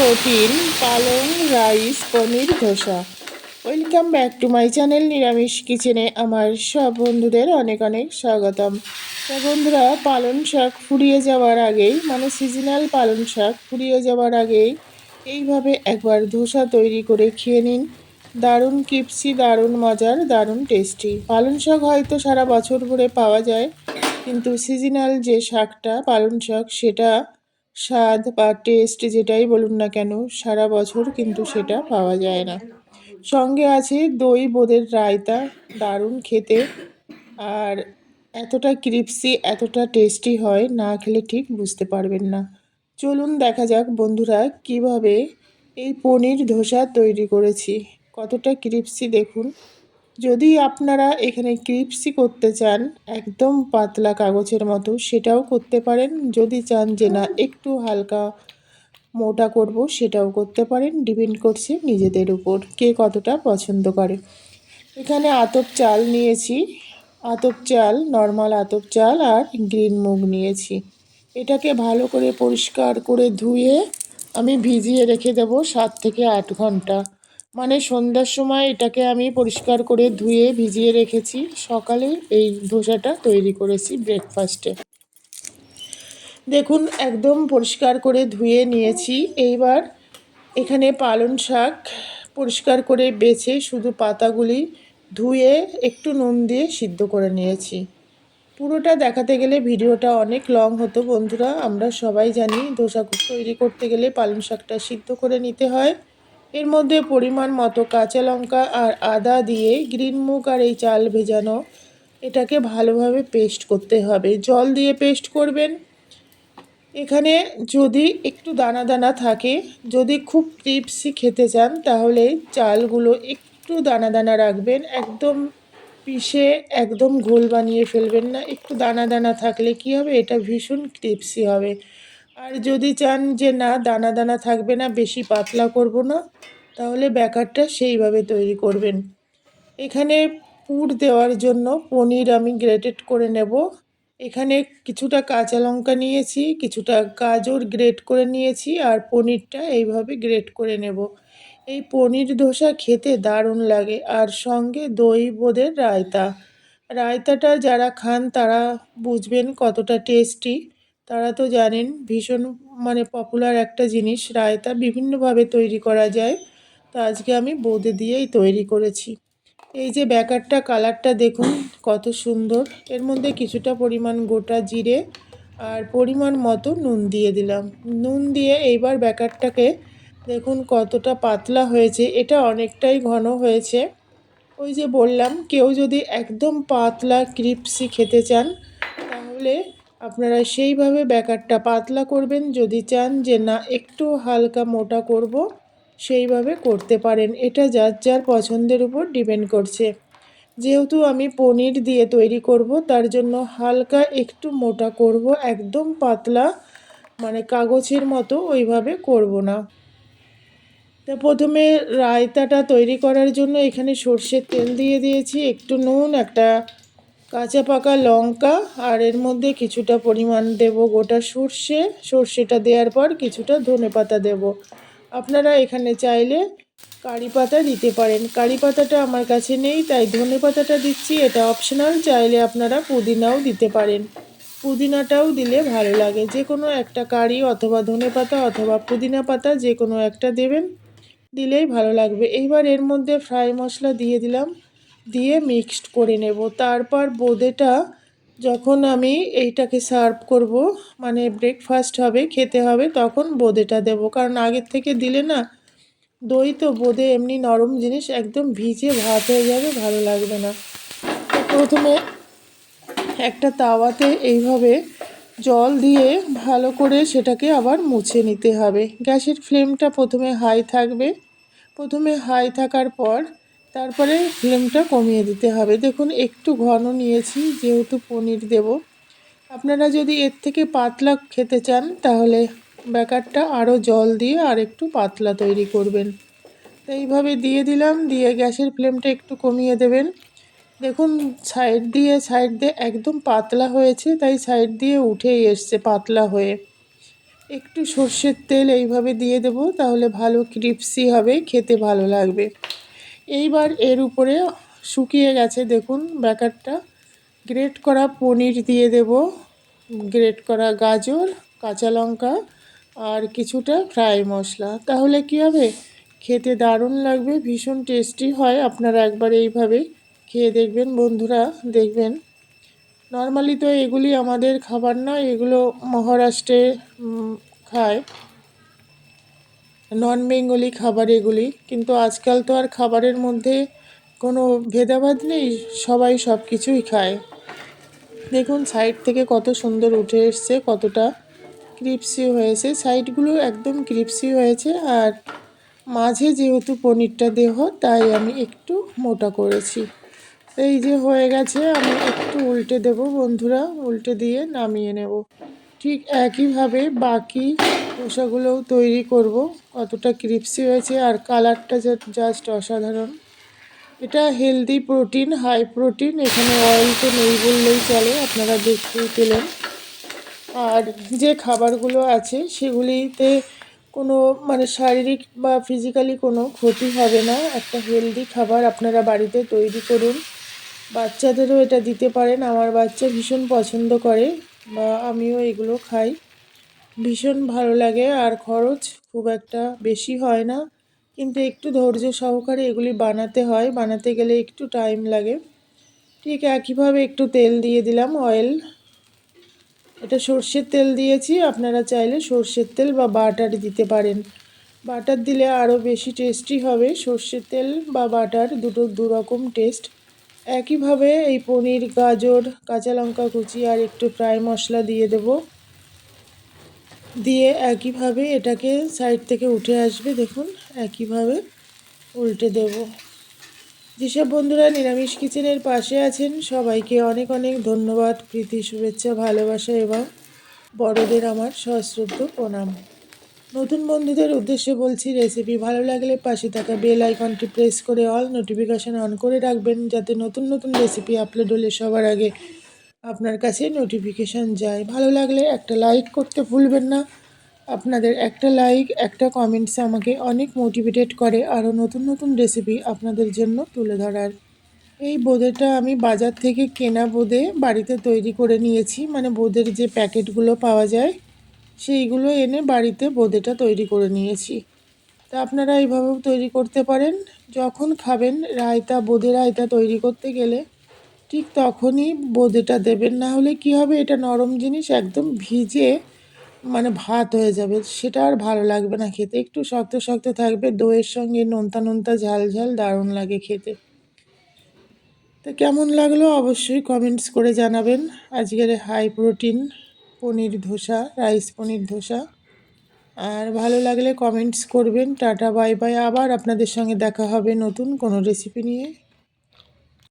Protein, পালং, rice, paneer, dosa. Welcome back to my channel নিরামিষ কিচেনে আমার সব বন্ধুদের অনেক অনেক স্বাগতম। বন্ধুরা, পালং শাক ফুরিয়ে যাওয়ার আগেই মানে সিজনাল পালং শাক ফুরিয়ে যাওয়ার আগেই, এইভাবে একবার ধোসা তৈরি করে খেয়ে নিন। দারুণ কিপসি, দারুণ মজার, দারুণ টেস্টি পালং শাক হয়তো সারা বছর ভরে পাওয়া যায়, কিন্তু সিজনাল যে শাকটা, পালং শাক, সেটা স্বাদ বা টেস্ট যেটাই বলুন না কেন, সারা বছর কিন্তু সেটা পাওয়া যায় না। সঙ্গে আছে দই, বোঁদের রায়তা, দারুণ খেতে। আর এতটা ক্রিপসি, এতটা টেস্টি হয়, না খেলে ঠিক বুঝতে পারবেন না। চলুন দেখা যাক বন্ধুরা কীভাবে এই পনির ধোসা তৈরি করেছি। কতটা ক্রিপসি দেখুন। যদি আপনারা এখানে ক্রিপসি করতে চান, একদম পাতলা কাগজের মতো, সেটাও করতে পারেন। যদি চান যে না, একটু হালকা মোটা করব, সেটাও করতে পারেন। ডিপেন্ড করছে নিজেদের উপর, কে কতটা পছন্দ করে। এখানে আতপ চাল নিয়েছি। আতপ চাল, নর্মাল আতপ চাল আর গ্রিন মুগ নিয়েছি। এটাকে ভালো করে পরিষ্কার করে ধুয়ে আমি ভিজিয়ে রেখে দেবো সাত থেকে আট ঘণ্টা। মানে সন্ধ্যার সময় এটাকে আমি পরিষ্কার করে ধুয়ে ভিজিয়ে রেখেছি। সকালে এই ধোসাটা তৈরি করেছি ব্রেকফাস্টে দেখুন, একদম পরিষ্কার করে ধুয়ে নিয়েছি। এইবার এখানে পালং শাক পরিষ্কার করে বেছে শুধু পাতাগুলি ধুয়ে একটু নুন দিয়ে সিদ্ধ করে নিয়েছি। পুরোটা দেখাতে গেলে ভিডিওটা অনেক লং হতো বন্ধুরা। আমরা সবাই জানি, ধোসা তৈরি করতে গেলে পালং শাকটা সিদ্ধ করে নিতে হয়। এর মধ্যে পরিমাণ মতো কাঁচা লঙ্কা আর আদা দিয়ে গ্রিন মুগ আর এই চাল ভেজানো। এটাকে ভালোভাবে পেস্ট করতে হবে। জল দিয়ে পেস্ট করবেন। এখানে যদি একটু দানা দানা থাকে, যদি খুব ক্রিপসি খেতে চান, তাহলে চালগুলো একটু দানা দানা রাখবেন। একদম পিষে একদম ঘোল বানিয়ে ফেলবেন না। একটু দানা দানা থাকলে কি হবে? এটা ভীষণ ক্রিপসি হবে। আর যদি চান যে না, দানা দানা থাকবে না, বেশি পাতলা করব না, তাহলে ব্যাকারটা সেইভাবে তৈরি করবেন। এখানে পুর দেওয়ার জন্য পনির আমি গ্রেটেড করে নেব। এখানে কিছুটা কাঁচা লঙ্কা নিয়েছি, কিছুটা গাজর গ্রেট করে নিয়েছি আর পনিরটা এইভাবে গ্রেট করে নেব। এই পনির ধোসা খেতে দারুণ লাগে আর সঙ্গে দই বোঁদের রায়তা। রায়তাটা যারা খান তারা বুঝবেন কতটা টেস্টি। তারা তো জানেন ভীষণ মানে পপুলার একটা জিনিস, রায়তা বিভিন্নভাবে তৈরি করা যায়। তো আজকে আমি বোঁদে দিয়েই তৈরি করেছি। এই যে ব্যাকারটা কালারটা দেখুন, কত সুন্দর। এর মধ্যে কিছুটা পরিমাণ গোটা জিরে আর পরিমাণ মতো নুন দিয়ে দিলাম। নুন দিয়ে এইবার ব্যাকারটাকে দেখুন কতটা পাতলা হয়েছে। এটা অনেকটাই ঘন হয়েছে। ওই যে বললাম, কেউ যদি একদম পাতলা ক্রিপসি খেতে চান, তাহলে আপনারা সেইভাবে ব্যাকারটা পাতলা করবেন। যদি চান যে না, একটু হালকা মোটা করব, সেইভাবে করতে পারেন। এটা যার যার পছন্দের উপর ডিপেন্ড করছে। যেহেতু আমি পনির দিয়ে তৈরি করব, তার জন্য হালকা একটু মোটা করব, একদম পাতলা মানে কাগজের মতো ওইভাবে করব না। তা প্রথমে রায়তাটা তৈরি করার জন্য এখানে সর্ষের তেল দিয়ে দিয়েছি, একটু নুন, একটা কাঁচা পাকা লঙ্কা আর এর মধ্যে কিছুটা পরিমাণ দেব গোটা সর্ষে। সর্ষেটা দেওয়ার পর কিছুটা ধনে পাতা দেব। আপনারা এখানে চাইলে কারি পাতা দিতে পারেন। কারি পাতাটা আমার কাছে নেই, তাই ধনে পাতাটা দিচ্ছি। এটা অপশনাল চাইলে আপনারা পুদিনাও দিতে পারেন। পুদিনাটাও দিলে ভালো লাগে। যে কোনো একটা কারি অথবা ধনে পাতা অথবা পুদিনা পাতা যে কোনো একটা দেবেন, দিলেই ভালো লাগবে। এইবার এর মধ্যে ফ্রাই মশলা দিয়ে দিলাম। দিয়ে মিক্সড করে নেব। তারপর বোঁদেটা যখন আমি এইটাকে সার্ভ করব মানে ব্রেকফাস্ট হবে, খেতে হবে, তখন বোঁদেটা দেব। কারণ আগের থেকে দিলে না, দই তো বোঁদে এমনি নরম জিনিস, একদম ভিজে ভাত হয়ে যাবে, ভালো লাগবে না। প্রথমে একটা তাওয়াতে এইভাবে জল দিয়ে ভালো করে সেটাকে আবার মুছে নিতে হবে। গ্যাসের ফ্লেমটা প্রথমে হাই থাকবে। প্রথমে হাই থাকার পর তারপরে ফ্লেমটা কমিয়ে দিতে হবে। দেখুন, একটু ঘন নিয়েছি, যেহেতু পনির দেব। আপনারা যদি এর থেকে পাতলা খেতে চান, তাহলে ব্যাকারটা আরও জল দিয়ে আর একটু পাতলা তৈরি করবেন। তো এইভাবে দিয়ে দিলাম, দিয়ে গ্যাসের ফ্লেমটা একটু কমিয়ে দেবেন। দেখুন, সাইড দিয়ে সাইড দিয়ে একদম পাতলা হয়েছে, তাই সাইড দিয়ে উঠেই এসছে পাতলা হয়ে। একটু সর্ষের তেল এইভাবে দিয়ে দেবো, তাহলে ভালো ক্রিপসি হবে, খেতে ভালো লাগবে। এইবার এর উপরে শুকিয়ে গেছে, দেখুন ব্যাকারটা। গ্রেট করা পনির দিয়ে দেব। গ্রেট করা গাজর, কাঁচা লঙ্কা আর কিছুটা ফ্রাই মশলা। তাহলে কি হবে? খেতে দারুণ লাগবে, ভীষণ টেস্টি হয়। আপনারা একবার এইভাবে খেয়ে দেখবেন, বন্ধুরা দেখবেন। নর্মালি তো এগুলি আমাদের খাবার নয় এগুলো মহারাষ্ট্রে খায়। নন বেঙ্গলি খাবার এগুলি, কিন্তু আজকাল তো আর খাবারের মধ্যে কোনো ভেদাভেদ নেই, সবাই সব কিছুই খায়। দেখুন সাইড থেকে কত সুন্দর উঠে এসছে, কতটা ক্রিপসি হয়েছে। সাইডগুলো একদম ক্রিপসি হয়েছে, আর মাঝে যেহেতু পনিরটা দেহ, তাই আমি একটু মোটা করেছি। এই যে হয়ে গেছে, আমি একটু উল্টে দেব বন্ধুরা, উল্টে দিয়ে নামিয়ে নেব। ঠিক একইভাবে বাকি ধোসাগুলোও তৈরি করব। কতটা ক্রিপসি হয়েছে আর কালারটা জাস্ট অসাধারণ। এটা হেলদি প্রোটিন হাই প্রোটিন এখানে অয়েল তো নেই বললেই চলে, আপনারা দেখতেই পেলেন। আর যে খাবারগুলো আছে, সেগুলিতে কোনো মানে শারীরিক বা ফিজিক্যালি কোনো ক্ষতি হবে না। একটা হেলদি খাবার আপনারা বাড়িতে তৈরি করুন। বাচ্চাদেরও এটা দিতে পারেন। আমার বাচ্চা ভীষণ পছন্দ করে, বা আমিও এগুলো খাই। ভীষণ ভালো লাগে আর খরচ খুব একটা বেশি হয় না। কিন্তু একটু ধৈর্য সহকারে এগুলি বানাতে হয়, বানাতে গেলে একটু টাইম লাগে। ঠিক একইভাবে একটু তেল দিয়ে দিলাম অয়েল এটা সর্ষের তেল দিয়েছি, আপনারা চাইলে সর্ষের তেল বা বাটার দিতে পারেন। বাটার দিলে আরও বেশি টেস্টি হবে। সর্ষের তেল বা বাটার দুটো দুরকম টেস্ট একইভাবে এই পনির, গাজর, কাঁচা লঙ্কা কুচি আর একটু ফ্রাই মশলা দিয়ে দেব। দিয়ে একইভাবে এটাকে সাইড থেকে উঠে আসবে, দেখুন, একইভাবে উল্টে দেব। যেসব বন্ধুরা নিরামিষ কিচেনের পাশে আছেন, সবাইকে অনেক অনেক ধন্যবাদ, প্রীতি, শুভেচ্ছা, ভালোবাসা এবং বড়দের আমার সশ্রদ্ধ প্রণাম। নতুন বন্ধুদের উদ্দেশ্যে বলছি, রেসিপি ভালো লাগলে পাশে থাকা বেল আইকনটি প্রেস করে অল নোটিফিকেশান অন করে রাখবেন, যাতে নতুন নতুন রেসিপি আপলোড হলে সবার আগে আপনার কাছে নোটিফিকেশান যায়। ভালো লাগলে একটা লাইক করতে ভুলবেন না। আপনাদের একটা লাইক একটা কমেন্টস আমাকে অনেক মোটিভেটেড করে আরও নতুন নতুন রেসিপি আপনাদের জন্য তুলে ধরার। এই বোঁদেটা আমি বাজার থেকে কেনা বোঁদে বাড়িতে তৈরি করে নিয়েছি। মানে বোঁদের যে প্যাকেটগুলো পাওয়া যায়, সেইগুলো এনে বাড়িতে বোঁদেটা তৈরি করে নিয়েছি। তা আপনারা এইভাবেও তৈরি করতে পারেন। যখন খাবেন, রায়তা বোঁদে রায়তা তৈরি করতে গেলে ঠিক তখনই বোঁদেটা দেবেন, না হলে কি হবে? এটা নরম জিনিস একদম ভিজে মানে ভাত হয়ে যাবে। সেটা আর ভালো লাগবে না খেতে। একটু শক্ত শক্ত থাকবে। দইয়ের সঙ্গে নোনতা নোনতা ঝাল ঝাল দারুণ লাগে খেতে। তো কেমন লাগল অবশ্যই কমেন্টস করে জানাবেন। আজকের high protein paneer dosa rice paneer dosa. আর ভালো লাগলে কমেন্টস করবেন। টাটা বাই বাই আবার আপনাদের সঙ্গে দেখা হবে নতুন কোনো রেসিপি নিয়ে।